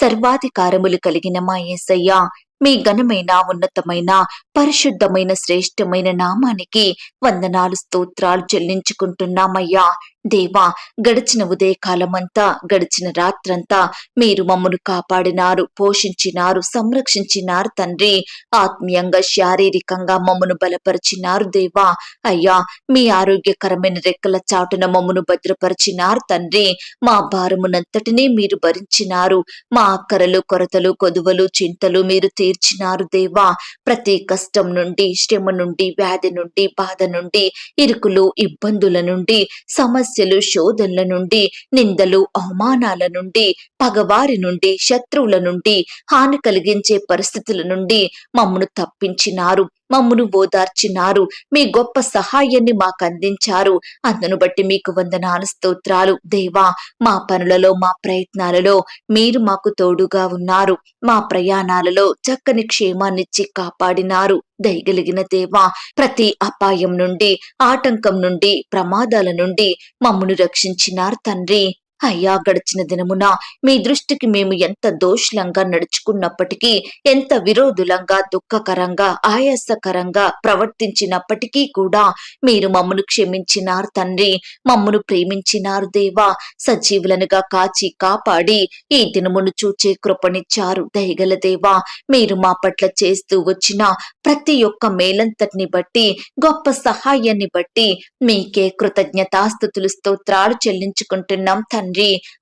సర్వాధికారములు కలిగిన మా యేసయ్య మీ ఘనమైన ఉన్నతమైన పరిశుద్ధమైన శ్రేష్టమైన నామానికి వందనాలు స్తోత్రాలు చెల్లించుకుంటున్నామయ్యా. దేవా గడిచిన ఉదయకాలమంతా గడిచిన రాత్రంతా మీరు మమ్మను కాపాడినారు పోషించినారు సంరక్షించినారు తండ్రి. ఆత్మీయంగా శారీరకంగా మమ్మను బలపరిచినారు దేవా. అయ్యా మీ ఆరోగ్యకరమైన రెక్కల చాటున మమ్మను భద్రపరిచినారు తండ్రి. మా భారమునంతటినీ మీరు భరించినారు. మా ఆకరలు కొరతలు కొదువలు చింతలు మీరు తీర్చినారు దేవా. ప్రతి కష్టం నుండి శ్రమ నుండి వ్యాధి నుండి బాధ నుండి ఇరుకులు ఇబ్బందుల నుండి సమస్యలు శోధనల నుండి నిందలు అవమానాల నుండి పగవారి నుండి శత్రువుల నుండి హాని కలిగించే పరిస్థితుల నుండి మమ్మను తప్పించినారు. మమ్మను ఓదార్చినారు. మీ గొప్ప సహాయాన్ని మాకు అందించారు అందును బట్టి మీకు వందనాలు స్తోత్రాలు. దేవా మా పనులలో మా ప్రయత్నాలలో మీరు మాకు తోడుగా ఉన్నారు. మా ప్రయాణాలలో చక్కని క్షేమాన్నిచ్చి కాపాడినారు. దయగలిగిన దేవా ప్రతి అపాయం నుండి ఆటంకం నుండి ప్రమాదాల నుండి మమ్మను రక్షించినారు తండ్రి. అయ్యా గడిచిన దినమున మీ దృష్టికి మేము ఎంత దోషులంగా నడుచుకున్నప్పటికీ ఎంత విరోధులంగా దుఃఖకరంగా ఆయాసకరంగా ప్రవర్తించినప్పటికీ కూడా మీరు మమ్మను క్షమించినారు తండ్రి. మమ్మను ప్రేమించినారు దేవా. సజీవులనుగా కాచి కాపాడి ఈ దినమును చూచే కృపనిచ్చారు. దయగల దేవా మీరు మా పట్ల చేస్తూ వచ్చిన ప్రతి ఒక్క మేలంతటిని బట్టి గొప్ప సహాయాన్ని బట్టి మీకే కృతజ్ఞతాస్థుతులు స్తోత్రాలు చెల్లించుకుంటున్నాం తండ్రి.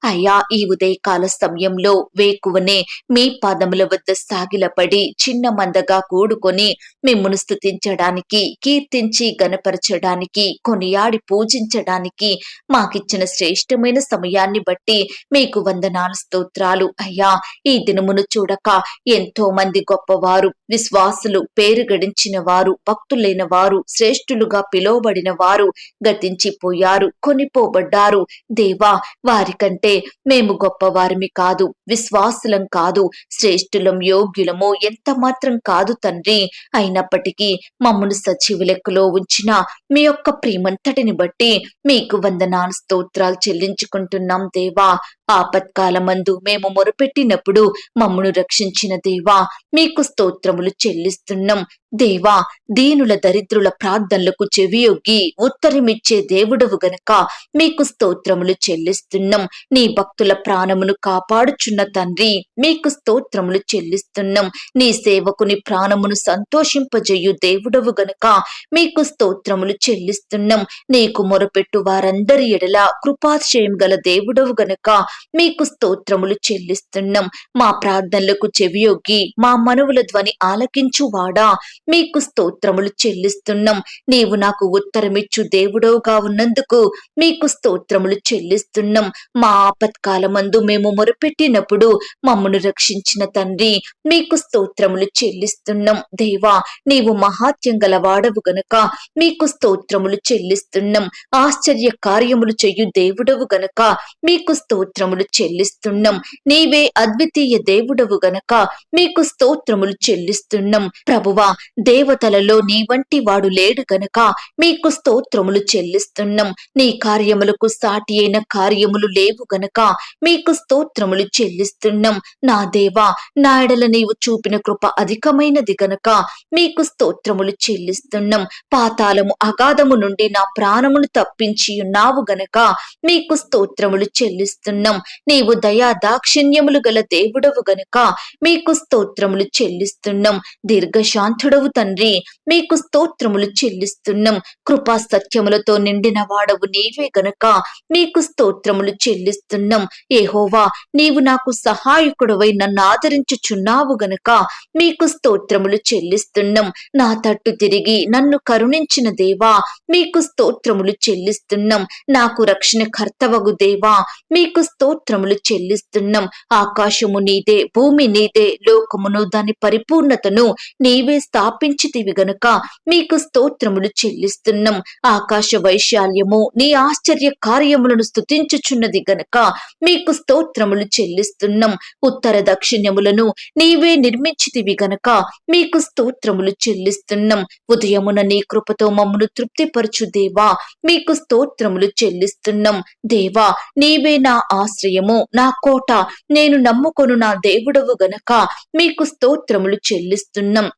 అయ్యా ఈ ఉదయకాల సమయంలో వేకువనే మీ పాదముల వద్ద సాగిలపడి చిన్న మందగా కూడుకొని మిమ్మును స్థుతించడానికి కీర్తించి గనపరచడానికి కొనియాడి పూజించడానికి మాకిచ్చిన శ్రేష్టమైన సమయాన్ని బట్టి మీకు వందనాలు స్తోత్రాలు. అయ్యా ఈ దినమును చూడక ఎంతో మంది గొప్పవారు విశ్వాసులు పేరు గడించిన వారు భక్తులైన వారు శ్రేష్ఠులుగా పిలువబడిన వారు గతించిపోయారు కొనిపోబడ్డారు. దేవా వారికంటే మేము గొప్పవారిమి కాదు విశ్వాసులం కాదు శ్రేష్ఠులం యోగ్యులము ఎంత మాత్రం కాదు తండ్రి. అయినప్పటికీ మమ్మను సచివులెక్కలో లెక్కలో ఉంచిన మీ యొక్క ప్రేమంతటిని బట్టి మీకు వందనాలు స్తోత్రాలు చెల్లించుకుంటున్నాం దేవా. ఆపత్కాలమందు మేము మొరపెట్టినప్పుడు మమ్మను రక్షించిన దేవా మీకు స్తోత్రములు చెల్లిస్తున్నాం. దేవా దీనుల దరిద్రుల ప్రార్థనలకు చెవియొగ్గి ఉత్తరమిచ్చే దేవుడవు గనక మీకు స్తోత్రములు చెల్లిస్తున్నాం. నీ భక్తుల ప్రాణమును కాపాడుచున్న తండ్రి మీకు స్తోత్రములు చెల్లిస్తున్నాం. నీ సేవకుని ప్రాణమును సంతోషింపజేయు దేవుడవు గనక మీకు స్తోత్రములు చెల్లిస్తున్నాం. నీకు మొరపెట్టు వారందరి ఎడల కృపాశయం గల దేవుడవు గనక మీకు స్తోత్రములు చెల్లిస్తున్నాం. మా ప్రార్థనలకు చెవియొగ్గి మా మనవుల ధ్వని ఆలకించువాడా. మీకు స్తోత్రములు చెల్లిస్తున్నాం. నీవు నాకు ఉత్తరమిచ్చు దేవుడవుగా ఉన్నందుకు మీకు స్తోత్రములు చెల్లిస్తున్నాం. మా ఆపత్కాలమందు మేము మొరపెట్టినప్పుడు మమ్మను రక్షించిన తండ్రి మీకు స్తోత్రములు చెల్లిస్తున్నాం. దేవా నీవు మహాత్యం గల వాడవు గనుక మీకు స్తోత్రములు చెల్లిస్తున్నాం. ఆశ్చర్య కార్యములు చెయ్యు దేవుడవు గనక మీకు స్తోత్రములు చెల్లిస్తున్నాం. నీవే అద్వితీయ దేవుడవు గనక మీకు స్తోత్రములు చెల్లిస్తున్నాం. ప్రభువా దేవతలలో నీ వంటి వాడు లేడు గనక మీకు స్తోత్రములు చెల్లిస్తున్నాం. నీ కార్యములకు సాటి అయిన కార్యములు లేవు గనక మీకు స్తోత్రములు చెల్లిస్తున్నాం. నా దేవా నా ఎడల నీవు చూపిన కృప అధికమైనది గనక మీకు స్తోత్రములు చెల్లిస్తున్నాం. పాతాళము అగాధము నుండి నా ప్రాణమును తప్పించి ఉన్నావు గనక మీకు స్తోత్రములు చెల్లిస్తున్నాం. నీవు దయా దాక్షిణ్యములు గల దేవుడవు గనక మీకు స్తోత్రములు చెల్లిస్తున్నాం. దీర్ఘశాంతుడవు తండ్రి మీకు స్తోత్రములు చెల్లిస్తున్నాం. కృపా సత్యములతో నిండిన వాడవు నీవే గనక మీకు స్తోత్రములు చెల్లిస్తున్నాం. ఏహోవా నీవు నాకు సహాయకుడవై నన్ను ఆదరించుచున్నావు గనక మీకు స్తోత్రములు చెల్లిస్తున్నాం. నా తట్టు తిరిగి నన్ను కరుణించిన దేవా మీకు స్తోత్రములు చెల్లిస్తున్నాం. నాకు రక్షణ కర్తవగు దేవా మీకు స్తోత్రములు చెల్లిస్తున్నాం. ఆకాశము నీదే భూమి నీదే లోకమును దాని పరిపూర్ణతను నీవే స్థాపించితివి గనుక మీకు స్తోత్రములు చెల్లిస్తున్నాం. ఆకాశ వైశాల్యము నీ ఆశ్చర్య కార్యములను స్తుతించుచున్నది గనుక మీకు స్తోత్రములు చెల్లిస్తున్నాం. ఉత్తర దక్షిణములను నీవే నిర్మించితివి గనక మీకు స్తోత్రములు చెల్లిస్తున్నాం. ఉదయమున నీ కృపతో మమ్మను తృప్తిపరచు దేవా మీకు స్తోత్రములు చెల్లిస్తున్నాం. దేవా నీవే నా ఆశ్రయము నా కోట నేను నమ్ముకొను నా దేవుడవు గనక. మీకు స్తోత్రములు చెల్లిస్తున్నాం.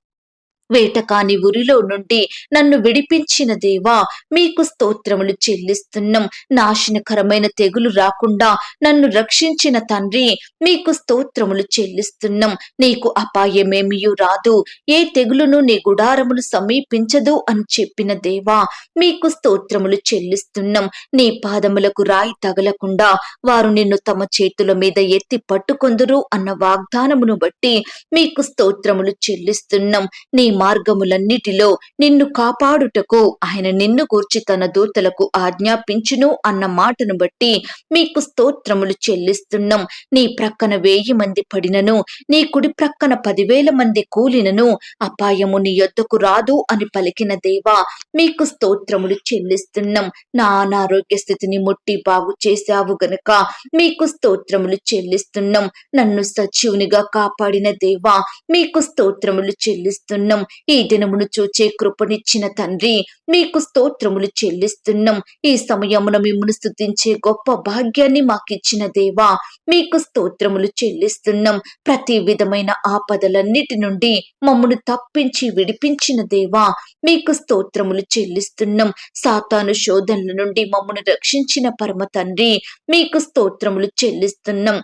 వేటకాని ఉరిలో నుండి నన్ను విడిపించిన దేవా మీకు స్తోత్రములు చెల్లిస్తున్నాం. నాశనకరమైన తెగులు రాకుండా నన్ను రక్షించిన తండ్రి మీకు స్తోత్రములు చెల్లిస్తున్నాం. నీకు అపాయమేమియూ రాదు. ఏ తెగులును నీ గుడారములు సమీపించదు అని చెప్పిన దేవా మీకు స్తోత్రములు చెల్లిస్తున్నాం. నీ పాదములకు రాయి తగలకుండా వారు నిన్ను తమ చేతుల మీద ఎత్తి పట్టుకొందురు అన్న వాగ్దానమును బట్టి మీకు స్తోత్రములు చెల్లిస్తున్నాం. నీ మార్గములన్నిటిలో నిన్ను కాపాడుటకు ఆయన నిన్ను గూర్చి తన దూతలకు ఆజ్ఞాపించును అన్న మాటను బట్టి మీకు స్తోత్రములు చెల్లిస్తున్నాం. నీ ప్రక్కన వేయి మంది పడినను నీ కుడి ప్రక్కన పదివేల మంది కూలినను అపాయము నీ యొద్దకు రాదు అని పలికిన దేవా మీకు స్తోత్రములు చెల్లిస్తున్నాం. నా అనారోగ్య స్థితిని ముట్టి బాగు చేశావు గనుక మీకు స్తోత్రములు చెల్లిస్తున్నాం. నన్ను సజీవునిగా కాపాడిన దేవా మీకు స్తోత్రములు చెల్లిస్తున్నాం. ఈ దినమును చూచే కృపనిచ్చిన తండ్రి మీకు స్తోత్రములు చెల్లిస్తున్నాం. ఈ సమయమున మిమ్మల్ని స్థుతించే గొప్ప భాగ్యాన్ని మాకిచ్చిన దేవా మీకు స్తోత్రములు చెల్లిస్తున్నాం. ప్రతి విధమైన ఆపదలన్నిటి నుండి మమ్మను తప్పించి విడిపించిన దేవా మీకు స్తోత్రములు చెల్లిస్తున్నాం. సాతాను శోధనల నుండి మమ్మను రక్షించిన పరమ తండ్రి మీకు స్తోత్రములు చెల్లిస్తున్నాం.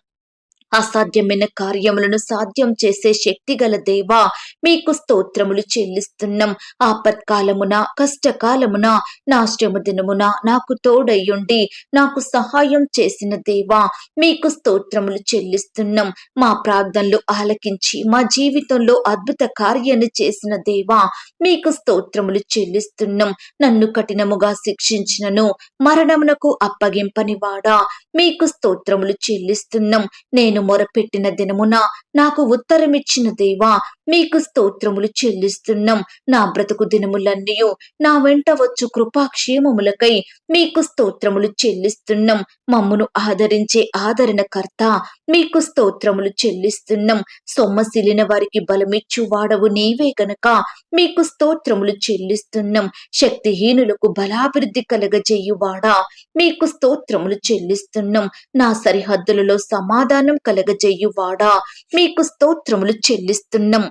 అసాధ్యమైన కార్యములను సాధ్యం చేసే శక్తి గల దేవా మీకు స్తోత్రములు చెల్లిస్తున్నాం. ఆపత్కాలమున కష్టకాలమున నా శ్రమ దినమున నాకు తోడయ్యుండి నాకు సహాయం చేసిన దేవా మీకు స్తోత్రములు చెల్లిస్తున్నాం. మా ప్రార్థనలు ఆలకించి మా జీవితంలో అద్భుత కార్యాన్ని చేసిన దేవా మీకు స్తోత్రములు చెల్లిస్తున్నాం. నన్ను కఠినముగా శిక్షించినను మరణమునకు అప్పగింపని వాడా మీకు స్తోత్రములు చెల్లిస్తున్నాం. నేను మొరపెట్టిన దినమున నాకు ఉత్తరమిచ్చిన దేవా మీకు స్తోత్రములు చెల్లిస్తున్నాం. నా బ్రతుకు దినములన్నీ నా వెంట వచ్చు కృపాక్షేమములకై మీకు స్తోత్రములు చెల్లిస్తున్నాం. మమ్మును ఆదరించే ఆదరణకర్త మీకు స్తోత్రములు చెల్లిస్తున్నాం. సొమ్మసిలిన వారికి బలమిచ్చు వాడవు నీవే గనక మీకు స్తోత్రములు చెల్లిస్తున్నాం. శక్తిహీనులకు బలాభివృద్ధి కలగజేయువాడా మీకు స్తోత్రములు చెల్లిస్తున్నాం. నా సరిహద్దులలో సమాధానం కలగజేయువాడా? మీకు స్తోత్రములు చెల్లిస్తున్నాం.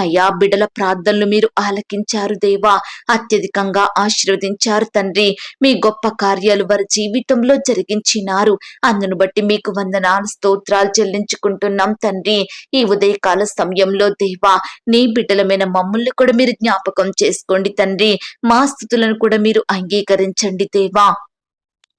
అయ్యా బిడ్డల ప్రార్థనలు మీరు ఆలకించారు దేవా. అత్యధికంగా ఆశీర్వదించారు తండ్రి. మీ గొప్ప కార్యాలు వారి జీవితంలో జరిగించినారు. అందును బట్టి మీకు వందనాలు స్తోత్రాలు చెల్లించుకుంటున్నాం తండ్రి. ఈ ఉదయకాల సమయంలో దేవా నీ బిడ్డలమైన మమ్మల్ని కూడా మీరు జ్ఞాపకం చేసుకోండి తండ్రి. మా స్థుతులను కూడా మీరు అంగీకరించండి దేవా.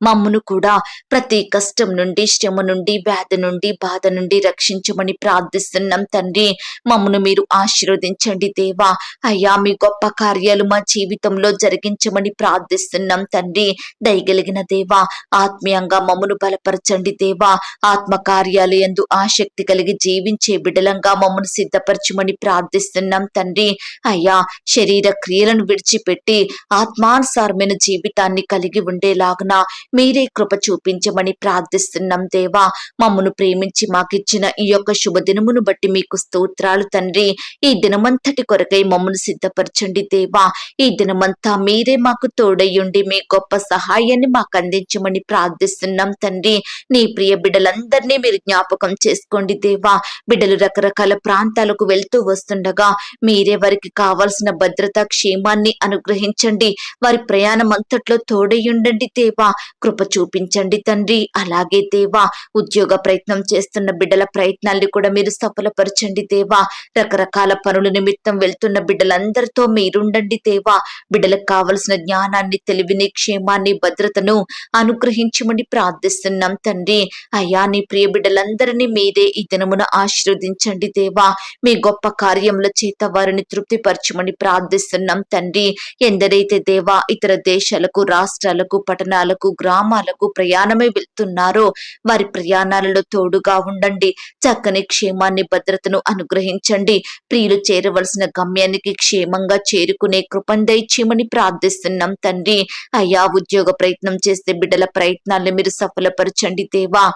మమ్మను కూడా ప్రతి కష్టం నుండి శ్రమ నుండి వ్యాధి నుండి బాధ నుండి రక్షించమని ప్రార్థిస్తున్నాం తండ్రి. మమ్మను మీరు ఆశీర్వదించండి దేవా. అయ్యా మీ గొప్ప కార్యాలు మా జీవితంలో జరిగించమని ప్రార్థిస్తున్నాం తండ్రి. దయగలిగిన దేవా ఆత్మీయంగా మమ్మను బలపరచండి దేవా. ఆత్మ కార్యాలు ఎందు ఆసక్తి కలిగి జీవించే బిడలంగా మమ్మను సిద్ధపరచమని ప్రార్థిస్తున్నాం తండ్రి. అయ్యా శరీర క్రియలను విడిచిపెట్టి ఆత్మానుసారమైన జీవితాన్ని కలిగి ఉండేలాగున మీరే కృప చూపించమని ప్రార్థిస్తున్నాం దేవా. మమ్మను ప్రేమించి మాకిచ్చిన ఈ యొక్క శుభదినమును బట్టి మీకు స్తోత్రాలు తండ్రి. ఈ దినమంతటి కొరకై మమ్మను సిద్ధపరచండి దేవా. ఈ దినమంతా మీరే మాకు తోడయ్యుండి మీ గొప్ప సహాయాన్ని మాకు అందించమని ప్రార్థిస్తున్నాం తండ్రి. నీ ప్రియ బిడ్డలందరినీ మీరు జ్ఞాపకం చేసుకోండి దేవా. బిడ్డలు రకరకాల ప్రాంతాలకు వెళ్తూ వస్తుండగా మీరే వారికి కావలసిన భద్రత క్షేమాన్ని అనుగ్రహించండి. వారి ప్రయాణం అంతట్లో తోడయ్యుండండి దేవా. కృప చూపించండి తండ్రి. అలాగే దేవా ఉద్యోగ ప్రయత్నం చేస్తున్న బిడ్డల ప్రయత్నాల్ని కూడా మీరు సఫలపరచండి దేవా. రకరకాల పనుల నిమిత్తం వెళ్తున్న బిడ్డలందరితో మీరుండండి దేవా. బిడ్డలకు కావలసిన జ్ఞానాన్ని తెలివిని క్షేమాన్ని భద్రతను అనుగ్రహించమని ప్రార్థిస్తున్నాం తండ్రి. అయ్యా నీ ప్రియ బిడ్డలందరినీ మీరే ఈ దినమున ఆశీర్వదించండి దేవా. మీ గొప్ప కార్యముల చేత వారిని తృప్తిపరచమని ప్రార్థిస్తున్నాం తండ్రి. ఎందరైతే దేవా ఇతర దేశాలకు రాష్ట్రాలకు పట్టణాలకు గ్రామాలకు ప్రయాణమై వెళ్తున్నారో వారి ప్రయాణాలలో తోడుగా ఉండండి. చక్కని క్షేమాన్ని భద్రతను అనుగ్రహించండి. ప్రియులు చేరవలసిన గమ్యానికి క్షేమంగా చేరుకునే కృపను దయచేయమని ప్రార్థిస్తున్నాం తండ్రి. అయ్యా ఉద్యోగ ప్రయత్నం చేస్తే బిడ్డల ప్రయత్నాలను మీరు సఫలపరచండి దేవా.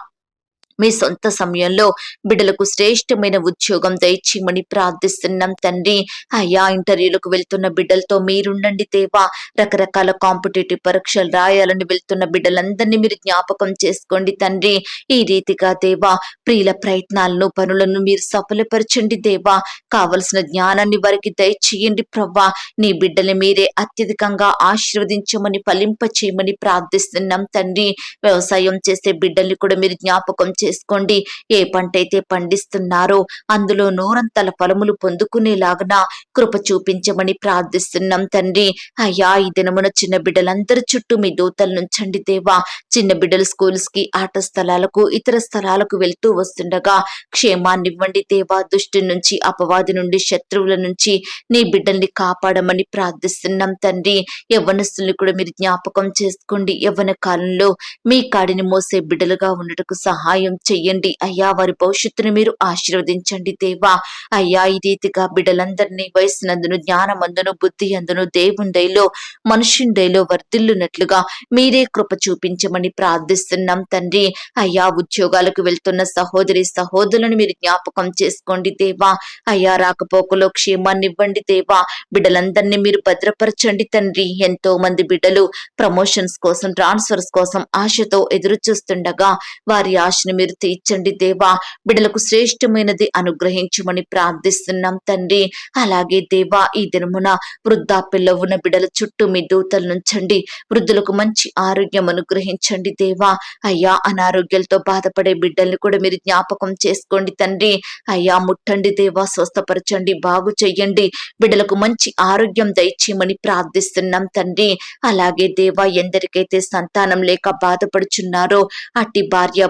మీ సొంత సమయంలో బిడ్డలకు శ్రేష్టమైన ఉద్యోగం దయచేయమని ప్రార్థిస్తున్నాం తండ్రి. అయ్యా ఇంటర్వ్యూలకు వెళ్తున్న బిడ్డలతో మీరుండండి దేవా. రకరకాల కాంపిటేటివ్ పరీక్షలు రాయాలని వెళ్తున్న బిడ్డలందరినీ మీరు జ్ఞాపకం చేసుకోండి తండ్రి. ఈ రీతిగా దేవా ప్రియుల ప్రయత్నాలను పనులను మీరు సఫలపరచండి దేవా. కావలసిన జ్ఞానాన్ని వారికి దయచేయండి ప్రవ్వా. నీ బిడ్డని మీరే అత్యధికంగా ఆశీర్వదించమని ఫలింప చేయమని ప్రార్థిస్తున్నాం తండ్రి. వ్యవసాయం చేసే బిడ్డల్ని కూడా మీరు జ్ఞాపకం చేసుకోండి. ఏ పంట అయితే పండిస్తున్నారో అందులో నూరంతల ఫలములు పొందుకునేలాగన కృప చూపించమని ప్రార్థిస్తున్నాం తండ్రి. అయ్యా ఈ దినమున చిన్న బిడ్డలందరి చుట్టూ మీ దూతలు నుంచండి దేవా. చిన్న బిడ్డలు స్కూల్స్కి ఆట స్థలాలకు ఇతర స్థలాలకు వెళ్తూ వస్తుండగా క్షేమాన్ని ఇవ్వండి దేవా. దుష్టి నుంచి అపవాది నుండి శత్రువుల నుంచి నీ బిడ్డల్ని కాపాడమని ప్రార్థిస్తున్నాం తండ్రి. యవ్వనస్తుల్ని కూడా మీరు జ్ఞాపకం చేసుకోండి. యవ్వన కాలంలో మీ కాడిని మోసే బిడ్డలుగా ఉండటకు సహాయం చెయ్యండి అయ్యా వారి భవిష్యత్తును మీరు ఆశీర్వదించండి దేవా. అయ్యా ఈ రీతిగా బిడ్డలందరినీ వయసునందును జ్ఞానమందును బుద్ధి అందును దేవుండైలో మనుషుండైలో వర్ధిల్లునట్లుగా మీరే కృప చూపించమని ప్రార్థిస్తున్నాం తండ్రి. అయ్యా ఉద్యోగాలకు వెళ్తున్న సహోదరి సహోదరులను మీరు జ్ఞాపకం చేసుకోండి దేవా. అయ్యా రాకపోకలో క్షేమాన్ని ఇవ్వండి దేవా. బిడ్డలందరినీ మీరు భద్రపరచండి తండ్రి. ఎంతో మంది బిడ్డలు ప్రమోషన్స్ కోసం ట్రాన్స్ఫర్స్ కోసం ఆశతో ఎదురు చూస్తుండగా వారి ఆశను మీరు తీర్చండి దేవా. బిడలకు శ్రేష్టమైనది అనుగ్రహించమని ప్రార్థిస్తున్నాం తండ్రి. అలాగే దేవా ఈ దినమున వృద్ధాప్యలో ఉన్న బిడల చుట్టూ మీ దూతలు నుంచండి వృద్ధులకు మంచి ఆరోగ్యం అనుగ్రహించండి దేవా. అయ్యా అనారోగ్యాలతో బాధపడే బిడ్డల్ని కూడా మీరు జ్ఞాపకం చేసుకోండి తండ్రి. అయ్యా ముట్టండి దేవా స్వస్థపరచండి బాగు చెయ్యండి. బిడ్డలకు మంచి ఆరోగ్యం దయచేయమని ప్రార్థిస్తున్నాం తండ్రి. అలాగే దేవా ఎందరికైతే సంతానం లేక బాధపడుచున్నారో అట్టి భార్య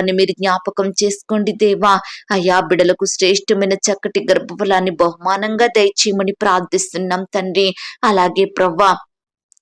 భర్త మీరు జ్ఞాపకం చేసుకోండి దేవా. అయ్యా బిడలకు శ్రేష్టమైన చక్కటి గర్భఫలాన్ని బహుమానంగా దయచేయమని ప్రార్థిస్తున్నాం తండ్రి. అలాగే ప్రవ్వా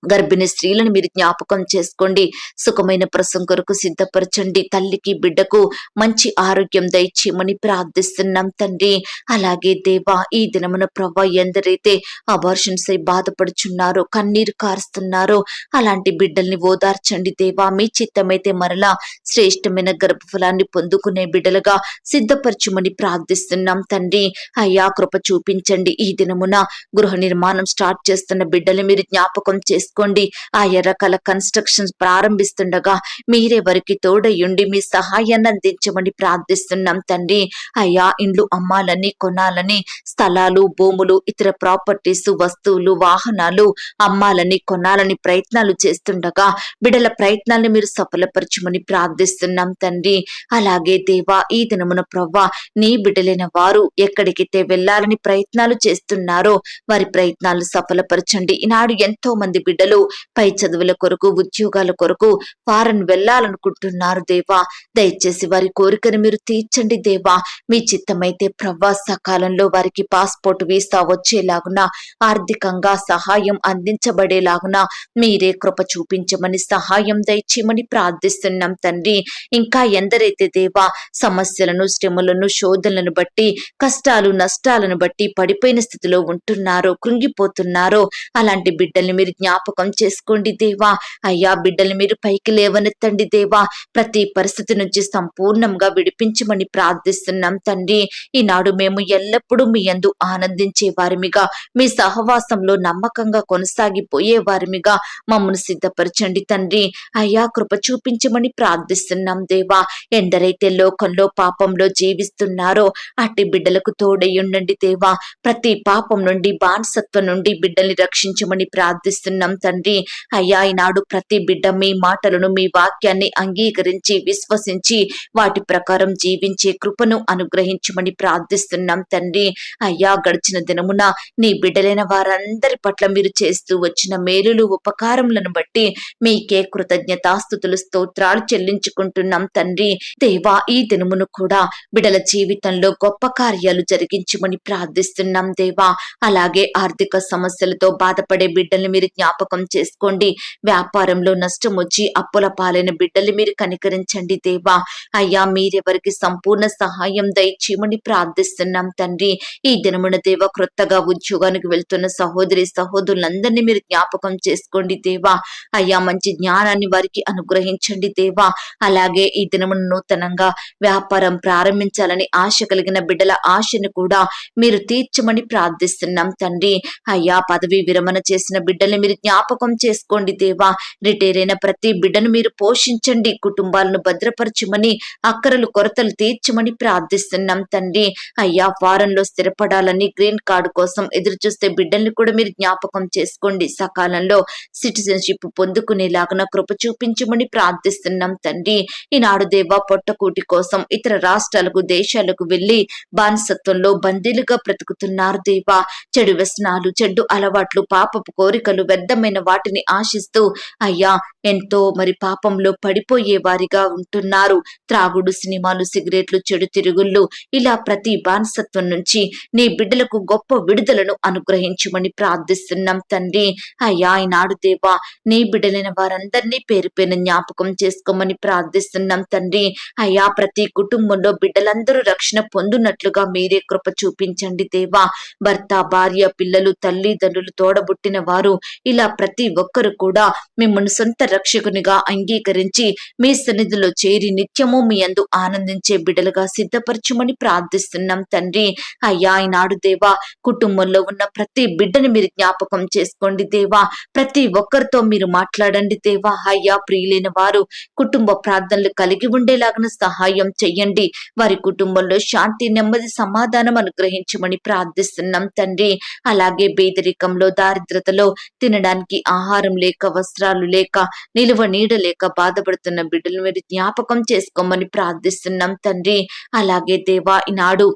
గర్భిణీ స్త్రీలను మీరు జ్ఞాపకం చేసుకోండి. సుఖమైన ప్రసం కొరకు సిద్ధపరచండి. తల్లికి బిడ్డకు మంచి ఆరోగ్యం దయచేయమని ప్రార్థిస్తున్నాం తండ్రి. అలాగే దేవా ఈ దినమున ప్రభా ఎందరైతే అబార్షన్స్ అయి బాధపడుచున్నారో కన్నీరు కారుస్తున్నారో అలాంటి బిడ్డల్ని ఓదార్చండి దేవా. మీ చిత్తమైతే మరలా శ్రేష్టమైన గర్భఫలాన్ని పొందుకునే బిడ్డలుగా సిద్ధపరచుమని ప్రార్థిస్తున్నాం తండ్రి. అయ్యా కృప చూపించండి. ఈ దినమున గృహ నిర్మాణం స్టార్ట్ చేస్తున్న బిడ్డలు మీరు జ్ఞాపకం చేసుకోండి. ఆ ఎర్రకల కన్స్ట్రక్షన్స్ ప్రారంభిస్తుండగా మీరే వారికి తోడయుండి మీ సహాయాన్ని అందించమని ప్రార్థిస్తున్నాం తండ్రి. అయ్యా ఇండ్లు అమ్మాలని కొనాలని స్థలాలు భూములు ఇతర ప్రాపర్టీస్ వస్తువులు వాహనాలు అమ్మాలని కొనాలని ప్రయత్నాలు చేస్తుండగా బిడల ప్రయత్నాన్ని మీరు సఫలపరచమని ప్రార్థిస్తున్నాం తండ్రి. అలాగే దేవా ఈ దినమున ప్రవ్వా నీ బిడలైన వారు ఎక్కడికైతే వెళ్ళాలని ప్రయత్నాలు చేస్తున్నారో వారి ప్రయత్నాలు సఫలపరచండి. ఈనాడు ఎంతో మంది బిడ్డలు పై చదువుల కొరకు ఉద్యోగాల కొరకు ఫారెన్ వెళ్ళాలనుకుంటున్నారు దేవా. దయచేసి వారి కోరికను మీరు తీర్చండి దేవా. మీ చిత్తమైతే ప్రవ్వా సకాలంలో వారికి పాస్పోర్ట్ వీసా వచ్చేలాగున ఆర్థికంగా సహాయం అందించబడేలాగున మీరే కృప చూపించమని సహాయం దయచేయమని ప్రార్థిస్తున్నాం తండ్రి. ఇంకా ఎందరైతే దేవా సమస్యలను శ్రమలను శోధనలను బట్టి కష్టాలు నష్టాలను బట్టి పడిపోయిన స్థితిలో ఉంటున్నారో కృంగిపోతున్నారో అలాంటి బిడ్డల్ని మీరు జ్ఞాపకం చేసుకోండి దేవా. అయ్యా బిడ్డలు మీరు పైకి లేవనెత్తండి దేవా. ప్రతి పరిస్థితి నుంచి సంపూర్ణంగా విడిపించమని ప్రార్థిస్తున్నాం తండ్రి. ఈనాడు మేము ఎల్లప్పుడూ మీ యందు ఆనందించే వారిమిగా మీ సహవాసంలో నమ్మకంగా కొనసాగిపోయే వారిమిగా మమ్మల్ని సిద్ధపరచండి తండ్రి. అయ్యా కృప చూపించమని ప్రార్థిస్తున్నాం దేవా. ఎందరైతే లోకంలో పాపంలో జీవిస్తున్నారో అట్టి బిడ్డలకు తోడయ్యుండండి దేవా. ప్రతి పాపం నుండి బానిసత్వం నుండి బిడ్డల్ని రక్షించమని ప్రార్థిస్తున్నాం తండ్రి. అయ్యా ఈనాడు ప్రతి బిడ్డ మీ మాటలను మీ వాక్యాన్ని అంగీకరించి విశ్వసించి వాటి ప్రకారం జీవించే కృపను అనుగ్రహించమని ప్రార్థిస్తున్నాం తండ్రి. అయ్యా గడిచిన దినమున నీ బిడ్డలైన వారందరి పట్ల మీరు చేస్తూ వచ్చిన మేలులు ఉపకారములను బట్టి మీకే కృతజ్ఞతాస్థుతులు స్తోత్రాలు చెల్లించుకుంటున్నాం తండ్రి. దేవా ఈ దినమును కూడా బిడల జీవితంలో గొప్ప కార్యాలు జరిగించమని ప్రార్థిస్తున్నాం దేవా. అలాగే ఆర్థిక సమస్యలతో బాధపడే బిడ్డల్ని మీరు జ్ఞాపకం చేసుకోండి. వ్యాపారంలో నష్టం వచ్చి అప్పుల పాలైన బిడ్డలు మీరు కనికరించండి దేవా. అయ్యా మీరెవరికి సంపూర్ణ సహాయం దయచేయమని ప్రార్థిస్తున్నాం తండ్రి. ఈ దినమున దేవ క్రొత్తగా ఉద్యోగానికి వెళ్తున్న సహోదరి సహోదరులందరినీ మీరు జ్ఞాపకం చేసుకోండి దేవా. అయ్యా మంచి జ్ఞానాన్ని వారికి అనుగ్రహించండి దేవా. అలాగే ఈ దినమున నూతనంగా వ్యాపారం ప్రారంభించాలని ఆశ కలిగిన బిడ్డల ఆశను కూడా మీరు తీర్చమని ప్రార్థిస్తున్నాం తండ్రి. అయ్యా పదవి విరమణ చేసిన బిడ్డల్ని మీరు జ్ఞాపకం జ్ఞాపకం చేసుకోండి దేవా. రిటైర్ అయిన ప్రతి బిడ్డను మీరు పోషించండి. కుటుంబాలను భద్రపరచమని అక్కరలు కొరతలు తీర్చమని ప్రార్థిస్తున్నాం తండ్రి. అయ్యా వారంలో స్థిరపడాలని గ్రీన్ కార్డు కోసం ఎదురు చూస్తే బిడ్డల్ని కూడా మీరు జ్ఞాపకం చేసుకోండి. సకాలంలో సిటిజన్షిప్ పొందుకునేలాగా కృప చూపించమని ప్రార్థిస్తున్నాం తండ్రి. ఈనాడు దేవా పొట్టకూటి కోసం ఇతర రాష్ట్రాలకు దేశాలకు వెళ్ళి బానిసత్వంలో బందీలుగా బ్రతుకుతున్నారు దేవా. చెడు వ్యసనాలు చెడ్డు అలవాట్లు పాపపు కోరికలు వ్యర్థమైన వాటిని ఆశిస్తూ అయ్యా ఎంతో మరి పాపంలో పడిపోయే వారిగా ఉంటున్నారు. త్రాగుడు సినిమాలు సిగరెట్లు చెడు తిరుగుళ్ళు ఇలా ప్రతి బానిసత్వం నుంచి నీ బిడ్డలకు గొప్ప విడుదలను అనుగ్రహించమని ప్రార్థిస్తున్నాం తండ్రి. అయ్యా ఈనాడు దేవా నీ బిడ్డలైన వారందరినీ పేరు పైన జ్ఞాపకం చేసుకోమని ప్రార్థిస్తున్నాం తండ్రి. అయ్యా ప్రతి కుటుంబంలో బిడ్డలందరూ రక్షణ పొందునట్లుగా మీరే కృప చూపించండి దేవా. భర్త భార్య పిల్లలు తల్లిదండ్రులు తోడబుట్టిన వారు ఇలా ప్రతి ఒక్కరు కూడా మిమ్మల్ని సొంత రక్షకునిగా అంగీకరించి మీ సన్నిధిలో చేరి నిత్యము మీ అందు ఆనందించే బిడ్డలుగా సిద్ధపరచుమని ప్రార్థిస్తున్నాం తండ్రి. అయ్యా ఈనాడు దేవా కుటుంబంలో ఉన్న ప్రతి బిడ్డని మీరు జ్ఞాపకం చేసుకోండి దేవా. ప్రతి ఒక్కరితో మీరు మాట్లాడండి దేవా. అయ్యా ప్రియులైన వారు కుటుంబ ప్రార్థనలు కలిగి ఉండేలాగా సహాయం చెయ్యండి. వారి కుటుంబంలో శాంతి నెమ్మది సమాధానం అనుగ్రహించమని ప్రార్థిస్తున్నాం తండ్రి. అలాగే పేదరికంలో దారిద్రతలో తినడానికి ఆహారం లేక వస్త్రాలు లేక నిలువ నీడ లేక బాధపడుతున్న బిడ్డలు మీరు జ్ఞాపకం చేసుకోమని ప్రార్థిస్తున్నాం తండ్రి. అలాగే దేవా ఈనాడు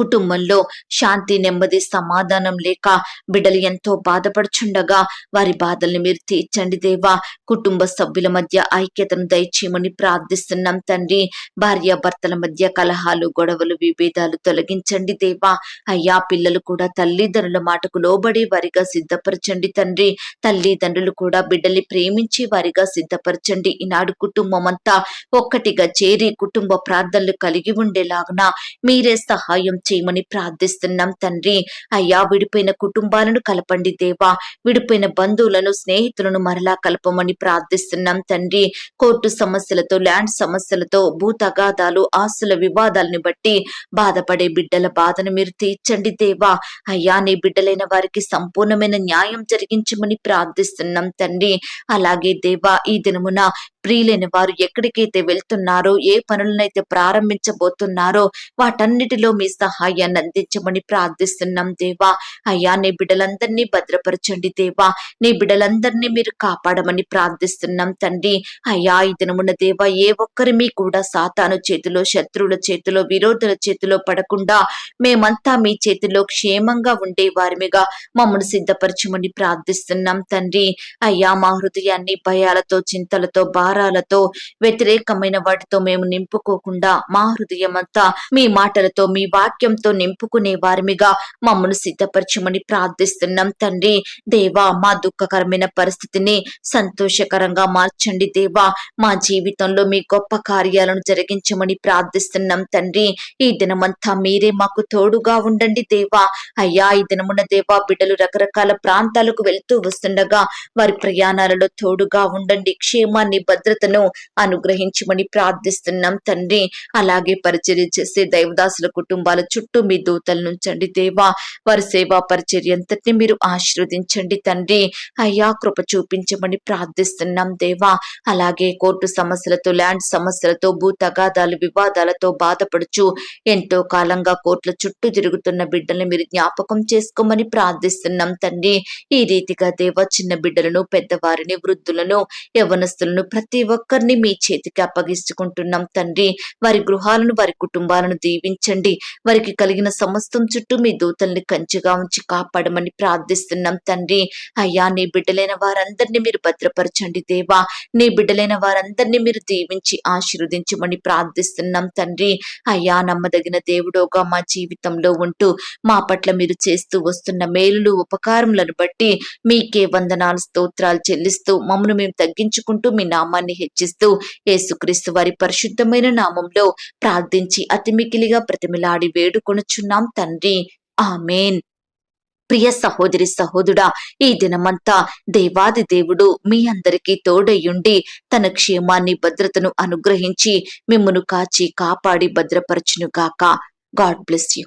కుటుంబంలో శాంతి నెమ్మది సమాధానం లేక బిడ్డలు ఎంతో బాధపడుచుండగా వారి బాధల్ని మీరు తీర్చండి దేవా. కుటుంబ సభ్యుల మధ్య ఐక్యతను దయచేయమని ప్రార్థిస్తున్నాం తండ్రి. భార్య భర్తల మధ్య కలహాలు గొడవలు విభేదాలు తొలగించండి దేవా. అయ్యా పిల్లలు కూడా తల్లిదండ్రుల మాటకు లోబడి వారిగా సిద్ధపరచండి తండ్రి. తల్లిదండ్రులు కూడా బిడ్డల్ని ప్రేమించి వారిగా సిద్ధపరచండి. ఈనాడు కుటుంబం అంతా ఒక్కటిగా చేరి కుటుంబ ప్రార్థనలు కలిగి ఉండేలాగున మీరే సహాయం చేయమని ప్రార్థిస్తున్నాం తండ్రి. అయ్యా విడిపోయిన కుటుంబాలను కలపండి దేవా. విడిపోయిన బంధువులను స్నేహితులను మరలా కలపమని ప్రార్థిస్తున్నాం తండ్రి. కోర్టు సమస్యలతో ల్యాండ్ సమస్యలతో భూ తగాదాలు ఆస్తుల వివాదాలను బట్టి బాధపడే బిడ్డల బాధను మీరు తీర్చండి దేవా. అయ్యా నీ బిడ్డలైన వారికి సంపూర్ణమైన న్యాయం జరిగించమని ప్రార్థిస్తున్నాం తండ్రి. అలాగే దేవా ఈ దినమున ప్రియులైన వారు ఎక్కడికైతే వెళ్తున్నారో ఏ పనులనైతే ప్రారంభించబోతున్నారో వాటన్నిటిలో మీ సహాయాన్ని అందించమని ప్రార్థిస్తున్నాం దేవా. అయ్యా నీ బిడ్డలందరినీ భద్రపరచండి దేవా. నీ బిడ్డలందరినీ మీరు కాపాడమని ప్రార్థిస్తున్నాం తండ్రి. అయ్యా ఈ దినమున దేవా ఏ ఒక్కరిమి కూడా సాతాను చేతిలో శత్రువుల చేతిలో విరోధుల చేతిలో పడకుండా మేమంతా మీ చేతిలో క్షేమంగా ఉండే వారిమిగా మమ్మల్ని సిద్ధపరచమని ప్రార్థిస్తున్నాం తండ్రి. అయ్యా మా హృదయాన్ని భయాలతో చింతలతో భారాలతో వ్యతిరేకమైన వాటితో మేము నింపుకోకుండా మా హృదయం అంతా మీ మాటలతో మీ వాక్యంతో నింపుకునే వారిమిగా మమ్మల్ని సిద్ధపరచమని ప్రార్థిస్తున్నాం తండ్రి. దేవా మా దుఃఖకరమైన పరిస్థితిని సంతోషకరంగా మార్చండి దేవా. మా జీవితంలో మీ గొప్ప కార్యాలను జరిగించమని ప్రార్థిస్తున్నాం తండ్రి. ఈ దినమంతా మీరే మాకు తోడుగా ఉండండి దేవా. అయ్యా ఈ దినమున దేవా బిడ్డలు రకరకాల ప్రాంతాలకు వెళ్తూ వస్తుండగా వారి ప్రయాణాలలో తోడుగా ఉండండి. క్షేమాన్ని భద్రతను అనుగ్రహించమని ప్రార్థిస్తున్నాం తండ్రి. అలాగే పరిచర్య చేసే దైవదాసుల కుటుంబాలు చుట్టూ మీ దూతలు నుంచండి. దేవా వారి సేవా పరిచర్య అంతటిని మీరు ఆశీర్వదించండి తండ్రి. అయ్యా కృప చూపించమని ప్రార్థిస్తున్నాం దేవా. అలాగే కోర్టు సమస్యలతో ల్యాండ్ సమస్యలతో భూ తగాదాలు వివాదాలతో బాధపడుచు ఎంతో కాలంగా కోర్టుల చుట్టూ తిరుగుతున్న బిడ్డల్ని మీరు జ్ఞాపకం చేసుకోమని ప్రార్థిస్తున్నాం తండ్రి. ఈ రీతిగా దేవ చిన్న బిడ్డలను పెద్దవారిని వృద్ధులను యవనస్తులను ప్రతి ఒక్కరిని మీ చేతికి అప్పగించుకుంటున్నాం తండ్రి. వారి గృహాలను వారి కుటుంబాలను దీవించండి. వారికి కలిగిన సమస్తం చుట్టూ మీ దూతల్ని కంచిగా ఉంచి కాపాడమని ప్రార్థిస్తున్నాం తండ్రి. అయ్యా నీ బిడ్డలైన వారందరినీ మీరు భద్రపరచండి దేవా. నీ బిడ్డలైన వారందరినీ మీరు దీవించి ఆశీర్వదించమని ప్రార్థిస్తున్నాం తండ్రి. అయ్యా నమ్మదగిన దేవుడోగా మా జీవితంలో ఉంటూ మా పట్ల మీరు చేస్తూ వస్తున్న మేలులు ఉపకారములను బట్టి మీకే వందనాలు స్తోత్రాలు చెల్లిస్తూ మమ్మను మేము తగ్గించుకుంటూ మీ నామాన్ని హెచ్చిస్తూ యేసుక్రీస్తు వారి పరిశుద్ధమైన నామంలో ప్రార్థించి అతిమికిలిగా ప్రతిమిలాడి వేడు వేడుకొనుచున్నాం తండ్రి. ఆమెన్. ప్రియ సహోదరి సహోదుడా ఈ దినమంతా దేవాది దేవుడు మీ అందరికీ తోడయ్యుండి తన క్షేమాన్ని భద్రతను అనుగ్రహించి మిమ్మను కాచి కాపాడి భద్రపరచునుగాక. God bless you.